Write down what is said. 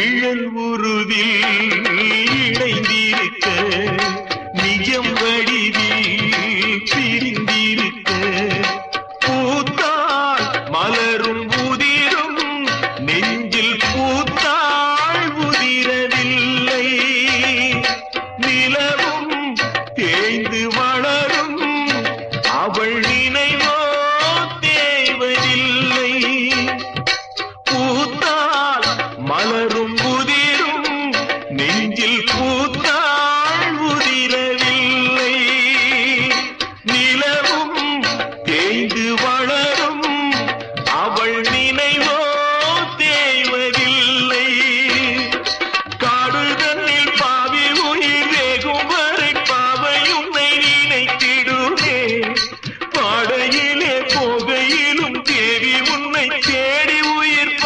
நிழல் உருவில் இணைந்திருக்க நிஜம் வடிவில் பிரிந்திருக்க. பூத்தால் மலரும் உதிரும் நெஞ்சில் பூத்தால் உதிரவில்லை. நிலவும் தேய்ந்து வளரும் அவள் நினை நெஞ்சில் பூத்தாள் உதிரவில்லை. நிலவும் தேய்ந்து வளரும். அவள் நினைவோ தேய்வதில்லை. காடுதன்னில் பாவி உயிர் வேகும் வரை பாவையும் நினைத்திடுமே. பாடையிலே போகையிலும் தேவி உன்னை தேடி உயிர்